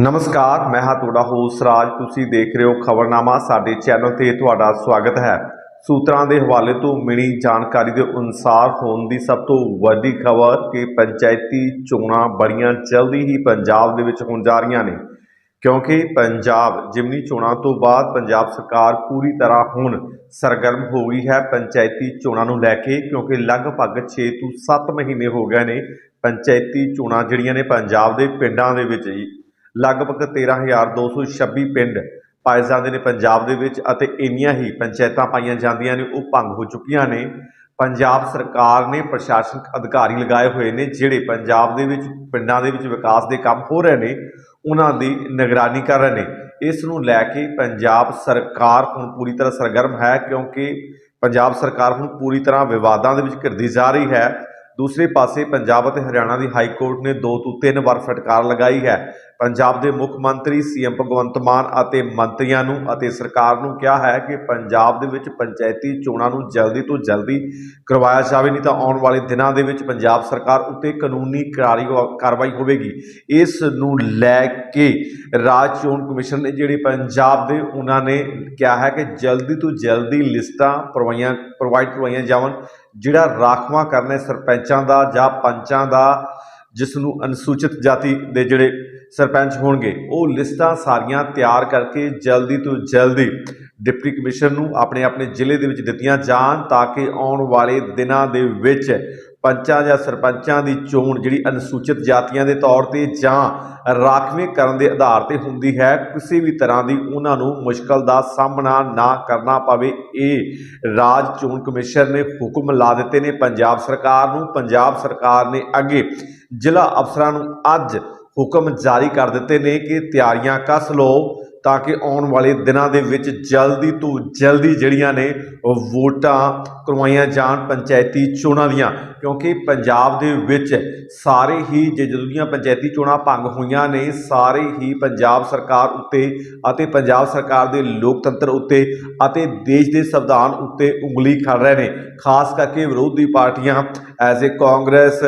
ਨਮਸਕਾਰ, ਮੈਂ ਹਾਂ ਤੁਹਾਡਾ ਹੋਸਟ ਰਾਜ। ਤੁਸੀਂ ਦੇਖ ਰਹੇ ਹੋ ਖਬਰਨਾਮਾ। ਸਾਡੇ ਚੈਨਲ ਤੇ ਤੁਹਾਡਾ ਸਵਾਗਤ ਹੈ। ਸੂਤਰਾਂ ਦੇ ਹਵਾਲੇ ਤੋਂ ਮਿਲੀ ਜਾਣਕਾਰੀ ਦੇ ਅਨੁਸਾਰ ਹੋਣ ਦੀ ਸਭ ਤੋਂ ਵੱਡੀ ਖਬਰ ਕਿ ਪੰਚਾਇਤੀ ਚੋਣਾਂ ਬੜੀਆਂ ਜਲਦੀ ਹੀ ਪੰਜਾਬ ਦੇ ਵਿੱਚ ਹੋਣ ਜਾ ਰਹੀਆਂ ਨੇ। ਕਿਉਂਕਿ ਪੰਜਾਬ ਜਿਮਨੀ ਚੋਣਾਂ ਤੋਂ ਬਾਅਦ ਪੰਜਾਬ ਸਰਕਾਰ ਪੂਰੀ ਤਰ੍ਹਾਂ ਹੁਣ ਸਰਗਰਮ ਹੋ ਗਈ ਹੈ ਪੰਚਾਇਤੀ ਚੋਣਾਂ ਨੂੰ ਲੈ ਕੇ, ਕਿਉਂਕਿ ਲਗਭਗ 6 ਤੋਂ 7 ਮਹੀਨੇ ਹੋ ਗਏ ਨੇ ਪੰਚਾਇਤੀ ਚੋਣਾਂ ਜਿਹੜੀਆਂ ਨੇ ਪੰਜਾਬ ਦੇ ਪਿੰਡਾਂ ਦੇ ਵਿੱਚ। ਜੀ ਲਗਭਗ 13226 ਪਿੰਡ ਪਾਏ ਜਾਂਦੇ ਨੇ ਪੰਜਾਬ ਦੇ ਵਿੱਚ ਅਤੇ ਇੰਨੀਆਂ ਹੀ ਪੰਚਾਇਤਾਂ ਪਾਈਆਂ ਜਾਂਦੀਆਂ ਨੇ, ਉਹ ਭੰਗ ਹੋ ਚੁੱਕੀਆਂ ਨੇ। ਪੰਜਾਬ ਸਰਕਾਰ ਨੇ ਪ੍ਰਸ਼ਾਸਨਿਕ ਅਧਿਕਾਰੀ ਲਗਾਏ ਹੋਏ ਨੇ, ਜਿਹੜੇ ਪੰਜਾਬ ਦੇ ਵਿੱਚ, ਪਿੰਡਾਂ ਦੇ ਵਿੱਚ ਵਿਕਾਸ ਦੇ ਕੰਮ ਹੋ ਰਹੇ ਨੇ, ਉਹਨਾਂ ਦੀ ਨਿਗਰਾਨੀ ਕਰ ਰਹੇ ਨੇ। ਇਸ ਨੂੰ ਲੈ ਕੇ ਪੰਜਾਬ ਸਰਕਾਰ ਹੁਣ ਪੂਰੀ ਤਰ੍ਹਾਂ ਸਰਗਰਮ ਹੈ, ਕਿਉਂਕਿ ਪੰਜਾਬ ਸਰਕਾਰ ਹੁਣ ਪੂਰੀ ਤਰ੍ਹਾਂ ਵਿਵਾਦਾਂ ਦੇ ਵਿੱਚ ਘਿਰਦੀ ਜਾ ਰਹੀ ਹੈ। ਦੂਸਰੇ ਪਾਸੇ ਪੰਜਾਬ ਅਤੇ ਹਰਿਆਣਾ ਦੀ ਹਾਈ ਕੋਰਟ ਨੇ ਦੋ ਤੋਂ ਤਿੰਨ ਵਾਰ ਫਟਕਾਰ ਲਗਾਈ ਹੈ। ਪੰਜਾਬ ਦੇ ਮੁੱਖ ਮੰਤਰੀ, ਸੀਐਮ ਭਗਵੰਤ ਮਾਨ ਅਤੇ ਮੰਤਰੀਆਂ ਨੂੰ ਅਤੇ ਸਰਕਾਰ ਨੂੰ ਕਿਹਾ ਹੈ ਕਿ ਪੰਜਾਬ ਦੇ ਵਿੱਚ ਪੰਚਾਇਤੀ ਚੋਣਾਂ ਨੂੰ ਜਲਦੀ ਤੋਂ ਜਲਦੀ ਕਰਵਾਇਆ ਜਾਵੇ, ਨਹੀਂ ਤਾਂ ਆਉਣ ਵਾਲੇ ਦਿਨਾਂ ਦੇ ਵਿੱਚ ਪੰਜਾਬ ਸਰਕਾਰ ਉੱਤੇ ਕਾਨੂੰਨੀ ਕਾਰਵਾਈ ਹੋਵੇਗੀ। ਇਸ ਨੂੰ ਲੈ ਕੇ ਰਾਜ ਚੋਣ ਕਮਿਸ਼ਨ ਨੇ ਜਿਹੜੇ ਪੰਜਾਬ ਦੇ, ਉਹਨਾਂ ਨੇ ਕਿਹਾ ਹੈ ਕਿ ਜਲਦੀ ਤੋਂ ਜਲਦੀ ਲਿਸਟਾਂ ਪ੍ਰਵਾਈਆਂ ਪ੍ਰੋਵਾਈਡ ਕਰਵਾਈਆਂ ਜਾਵਣ। ਜਿਹੜਾ ਰਾਖਵਾਂ ਕਰਨਾ ਸਰਪੰਚਾਂ ਦਾ ਜਾਂ ਪੰਚਾਂ ਦਾ ਜਿਸ ਨੂੰ ਅਨੁਸੂਚਿਤ ਜਾਤੀ ਦੇ ਜਿਹੜੇ ਸਰਪੰਚ ਹੋਣਗੇ, ਉਹ ਲਿਸਟਾਂ ਸਾਰੀਆਂ ਤਿਆਰ ਕਰਕੇ ਜਲਦੀ ਤੋਂ ਜਲਦੀ ਡਿਪਟੀ ਕਮਿਸ਼ਨਰ ਨੂੰ ਆਪਣੇ ਆਪਣੇ ਜ਼ਿਲ੍ਹੇ ਦੇ ਵਿੱਚ ਦਿੱਤੀਆਂ ਜਾਣ ਤਾਂ ਕਿ ਆਉਣ ਵਾਲੇ ਦਿਨਾਂ ਦੇ ਵਿੱਚ ਪੰਚਾਂ ਜਾਂ ਸਰਪੰਚਾਂ ਦੀ ਚੋਣ ਜਿਹੜੀ ਅਨੁਸੂਚਿਤ ਜਾਤੀਆਂ ਦੇ ਤੌਰ ਤੇ ਜਾਂ ਰਾਖਵੇਂ ਕਰਨ ਦੇ ਆਧਾਰ ਤੇ ਹੁੰਦੀ ਹੈ, ਕਿਸੇ ਵੀ ਤਰ੍ਹਾਂ ਦੀ ਉਹਨਾਂ ਨੂੰ ਮੁਸ਼ਕਲ ਦਾ ਸਾਹਮਣਾ ਨਾ ਕਰਨਾ ਪਵੇ। ਇਹ ਰਾਜ ਚੋਣ ਕਮਿਸ਼ਨ ਨੇ ਹੁਕਮ ਲਾ ਦਿੱਤੇ ਨੇ। ਪੰਜਾਬ ਸਰਕਾਰ ਨੂੰ, ਪੰਜਾਬ ਸਰਕਾਰ ਨੇ ਅੱਗੇ ਜ਼ਿਲ੍ਹਾ ਅਫਸਰਾਂ ਨੂੰ ਅੱਜ ਹੁਕਮ ਜਾਰੀ ਕਰ ਦਿੱਤੇ ਨੇ ਕਿ ਤਿਆਰੀਆਂ ਕੱਸ ਲਓ। ਤਾਂ ਕਿ ਆਉਣ ਵਾਲੇ ਦਿਨਾਂ ਦੇ ਵਿੱਚ ਜਲਦੀ ਤੋਂ ਜਲਦੀ ਜਿਹੜੀਆਂ ਨੇ ਵੋਟਾਂ ਕਰਵਾਈਆਂ ਜਾਣ ਪੰਚਾਇਤੀ ਚੋਣਾਂ ਦੀਆਂ। ਕਿਉਂਕਿ ਪੰਜਾਬ ਦੇ ਵਿੱਚ ਸਾਰੇ ਹੀ ਜੇ ਜਦੋਂ ਦੀਆਂ ਪੰਚਾਇਤੀ ਚੋਣਾਂ ਭੰਗ ਹੋਈਆਂ ਨੇ, ਸਾਰੇ ਹੀ ਪੰਜਾਬ ਸਰਕਾਰ ਉੱਤੇ ਅਤੇ ਪੰਜਾਬ ਸਰਕਾਰ ਦੇ ਲੋਕਤੰਤਰ ਉੱਤੇ ਅਤੇ ਦੇਸ਼ ਦੇ ਸੰਵਿਧਾਨ ਉੱਤੇ ਉਂਗਲੀ ਖੜ ਰਹੇ ਨੇ। ਖਾਸ ਕਰਕੇ ਵਿਰੋਧੀ ਪਾਰਟੀਆਂ ਐਜ਼ ਏ ਕਾਂਗਰਸ,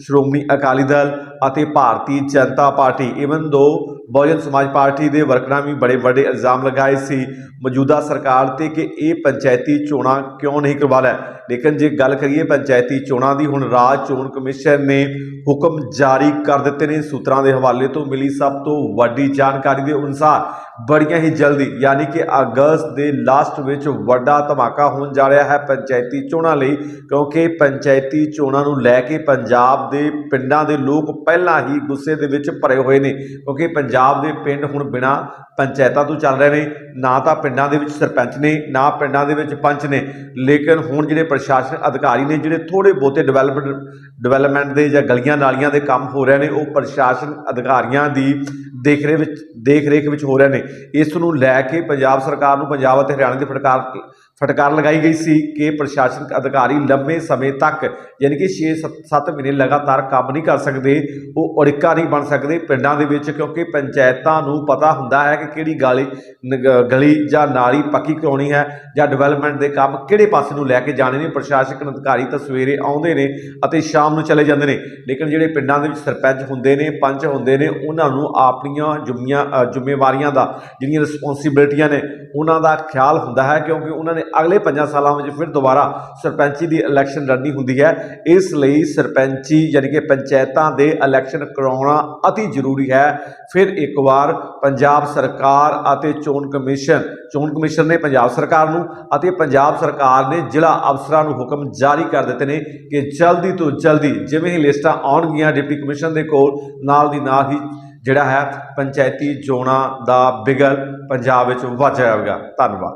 ਸ਼੍ਰੋਮਣੀ ਅਕਾਲੀ ਦਲ ਅਤੇ ਭਾਰਤੀ ਜਨਤਾ ਪਾਰਟੀ। ਇਵਨ ਦੋ ਬਹੁਜਨ ਸਮਾਜ ਪਾਰਟੀ ਦੇ ਵਰਕਰਾਂ ਵੀ ਬੜੇ ਵੱਡੇ ਇਲਜ਼ਾਮ ਲਗਾਏ ਸੀ। ਮੌਜੂਦਾ ਸਰਕਾਰ ਤੇ ਕਿ ਇਹ ਪੰਚਾਇਤੀ ਚੋਣਾਂ ਕਿਉਂ ਨਹੀਂ ਕਰਵਾ ਲੈ। ਲੇਕਿਨ ਜੇ ਗੱਲ ਕਰੀਏ ਪੰਚਾਇਤੀ ਚੋਣਾਂ ਦੀ, ਹੁਣ ਰਾਜ ਚੋਣ ਕਮਿਸ਼ਨ ਨੇ ਹੁਕਮ ਜਾਰੀ ਕਰ ਦਿੱਤੇ ਨੇ। ਸੂਤਰਾਂ ਦੇ ਹਵਾਲੇ ਤੋਂ ਮਿਲੀ ਸਭ ਤੋਂ ਵੱਡੀ ਜਾਣਕਾਰੀ ਦੇ ਅਨੁਸਾਰ ਬੜੀਆਂ ਹੀ ਜਲਦੀ, ਯਾਨੀ ਕਿ ਅਗਸਤ ਦੇ ਲਾਸਟ ਵਿੱਚ ਵੱਡਾ ਧਮਾਕਾ ਹੋਣ ਜਾ ਰਿਹਾ ਹੈ ਪੰਚਾਇਤੀ ਚੋਣਾਂ ਲਈ, ਕਿਉਂਕਿ ਪੰਚਾਇਤੀ ਚੋਣਾਂ ਨੂੰ ਲੈ ਕੇ ਪੰਜਾਬ ਦੇ ਪਿੰਡਾਂ ਦੇ ਲੋਕ ਪਹਿਲਾਂ ਹੀ ਗੁੱਸੇ ਦੇ ਵਿੱਚ ਭਰੇ ਹੋਏ ਨੇ, ਕਿਉਂਕਿ ਪੰਜਾਬ ਦੇ ਪਿੰਡ ਹੁਣ ਬਿਨਾਂ ਪੰਚਾਇਤਾਂ ਤੋਂ ਚੱਲ ਰਹੇ ਨੇ, ਨਾ ਤਾਂ ਪਿੰਡਾਂ ਦੇ ਵਿੱਚ ਸਰਪੰਚ ਨੇ, ਨਾ ਪਿੰਡਾਂ ਦੇ ਵਿੱਚ ਪੰਚ ਨੇ, ਲੇਕਿਨ ਹੁਣ ਜਿਹੜੇ ਪ੍ਰਸ਼ਾਸਨ ਅਧਿਕਾਰੀ ਨੇ, ਜਿਹੜੇ ਥੋੜੇ ਬਹੁਤੇ ਡਿਵੈਲਪਮੈਂਟ ਡਿਵੈਲਪਮੈਂਟ ਦੇ ਜਾਂ ਗਲੀਆਂ ਨਾਲੀਆਂ ਦੇ ਕੰਮ ਹੋ ਰਹੇ ਨੇ, ਉਹ ਪ੍ਰਸ਼ਾਸਨ ਅਧਿਕਾਰੀਆਂ ਦੀ ਦੇਖ ਰੇਖ ਵਿੱਚ ਦੇਖ ਰੇਖ ਵਿੱਚ ਹੋ ਰਹੇ ਨੇ। ਇਸ ਨੂੰ ਲੈ ਕੇ ਪੰਜਾਬ ਸਰਕਾਰ ਨੂੰ ਪੰਜਾਬ ਅਤੇ ਹਰਿਆਣਾ ਦੀ ਫਟਕਾਰ ਫਟਕਾਰ ਲਗਾਈ ਗਈ ਸੀ ਕਿ ਪ੍ਰਸ਼ਾਸਨਿਕ ਅਧਿਕਾਰੀ ਲੰਬੇ ਸਮੇਂ ਤੱਕ ਯਾਨੀ ਕਿ 6-7 ਮਹੀਨੇ ਲਗਾਤਾਰ ਕੰਮ ਨਹੀਂ ਕਰ ਸਕਦੇ, ਉਹ ਅੜਿੱਕਾ ਨਹੀਂ ਬਣ ਸਕਦੇ ਪਿੰਡਾਂ ਦੇ ਵਿੱਚ, ਕਿਉਂਕਿ ਪੰਚਾਇਤਾਂ ਨੂੰ ਪਤਾ ਹੁੰਦਾ ਹੈ ਕਿ ਕਿਹੜੀ ਗਾਲੀ ਨਗ- ਗਲੀ ਜਾਂ ਨਾਲੀ ਪੱਕੀ ਕਰਾਉਣੀ ਹੈ ਜਾਂ ਡਿਵੈਲਪਮੈਂਟ ਦੇ ਕੰਮ ਕਿਹੜੇ ਪਾਸੇ ਨੂੰ ਲੈ ਕੇ ਜਾਣੇ ਨੇ, ਪ੍ਰਸ਼ਾਸਨਿਕ ਅਧਿਕਾਰੀ ਤਾਂ ਸਵੇਰੇ ਆਉਂਦੇ ਨੇ ਅਤੇ ਸ਼ਾਮ ਨੂੰ ਚਲੇ ਜਾਂਦੇ ਨੇ। ਲੇਕਿਨ ਜਿਹੜੇ ਪਿੰਡਾਂ ਦੇ ਵਿੱਚ ਸਰਪੰਚ ਹੁੰਦੇ ਨੇ, ਪੰਚ ਹੁੰਦੇ ਨੇ, ਉਹਨਾਂ ਨੂੰ ਆਪਣੀਆਂ ਜ਼ਿੰਮੀਆਂ ਜ਼ਿੰਮੇਵਾਰੀਆਂ ਦਾ, ਜਿਹੜੀਆਂ ਰਿਸਪੌਂਸਿਬਿਲਟੀਆਂ ਨੇ, ਉਹਨਾਂ ਦਾ ਖਿਆਲ ਹੁੰਦਾ ਹੈ ਕਿਉਂਕਿ ਉਹਨਾਂ ਨੇ ਅਗਲੇ 5 ਸਾਲਾਂ ਵਿੱਚ ਫਿਰ ਦੁਬਾਰਾ ਸਰਪੰਚੀ ਦੀ ਇਲੈਕਸ਼ਨ ਲੜਨੀ ਹੁੰਦੀ ਹੈ। ਇਸ ਲਈ ਸਰਪੰਚੀ ਯਾਨੀ ਕਿ ਪੰਚਾਇਤਾਂ ਦੇ ਇਲੈਕਸ਼ਨ ਕਰਾਉਣਾ ਅਤੀ ਜ਼ਰੂਰੀ ਹੈ। ਫਿਰ ਇੱਕ ਵਾਰ ਪੰਜਾਬ ਸਰਕਾਰ ਅਤੇ ਚੋਣ ਕਮਿਸ਼ਨ ਚੋਣ ਕਮਿਸ਼ਨ ਨੇ ਪੰਜਾਬ ਸਰਕਾਰ ਨੂੰ ਅਤੇ ਪੰਜਾਬ ਸਰਕਾਰ ਨੇ ਜ਼ਿਲ੍ਹਾ ਅਫਸਰਾਂ ਨੂੰ ਹੁਕਮ ਜਾਰੀ ਕਰ ਦਿੱਤੇ ਨੇ ਕਿ ਜਲਦੀ ਤੋਂ ਜਲਦੀ ਜਿਵੇਂ ਹੀ ਲਿਸਟਾਂ ਆਉਣਗੀਆਂ ਡਿਪਟੀ ਕਮਿਸ਼ਨ ਦੇ ਕੋਲ, ਨਾਲ ਦੀ ਨਾਲ ਹੀ ਜਿਹੜਾ ਹੈ ਪੰਚਾਇਤੀ ਚੋਣਾਂ ਦਾ ਬਿਗਲ ਪੰਜਾਬ ਵਿੱਚ ਵੱਜ ਜਾਵੇਗਾ। ਧੰਨਵਾਦ।